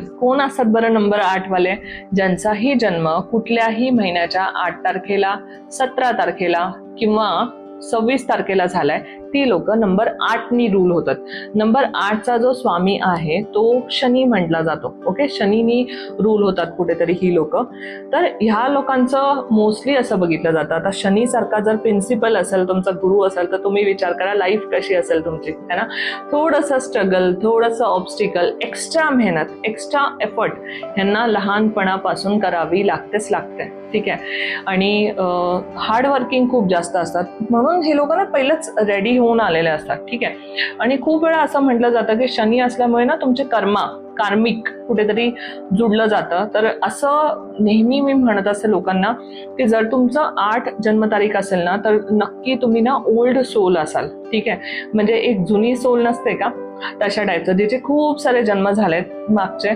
कोण असतात बरं नंबर आठ वाले? ज्यांचाही जन्म कुठल्याही महिन्याच्या आठ तारखेला सतरा तारखेला किंवा सव्वीस तारखेला झालाय. ती लोक नंबर आठनी रूल होतात. नंबर आठचा जो स्वामी आहे तो शनी म्हटला जातो. ओके शनीनी रूल होतात कुठेतरी ही लोक. तर ह्या लोकांचं मोस्टली असं बघितलं जातं. आता शनीसारखा जर प्रिन्सिपल असेल तुमचा गुरु असेल तर तुम्ही विचार करा लाईफ कशी असेल तुमची? है ना? थोडंसं स्ट्रगल थोडंसं ऑब्स्टिकल एक्स्ट्रा मेहनत एक्स्ट्रा एफर्ट ह्यांना लहानपणापासून करावी लागतेच लागते. ठीक आहे? आणि हार्डवर्किंग खूप जास्त असतात. म्हणून हे लोक ना पहिलेच रेडी होऊन आलेले असतात ठीक आहे? आणि खूप वेळा असं म्हटलं जातं की शनी असल्यामुळे ना तुमचे कर्मा कार्मिक कुठेतरी जुडलं जातं. तर असं नेहमी मी म्हणत असते लोकांना की जर तुमचं आठ जन्मतारीख असेल ना तर नक्की तुम्ही ना ओल्ड सोल असाल ठीक आहे? म्हणजे एक जुनी सोल नसते का? तशा टाईपचं जिचे खूप सारे जन्म झालेत मागचे.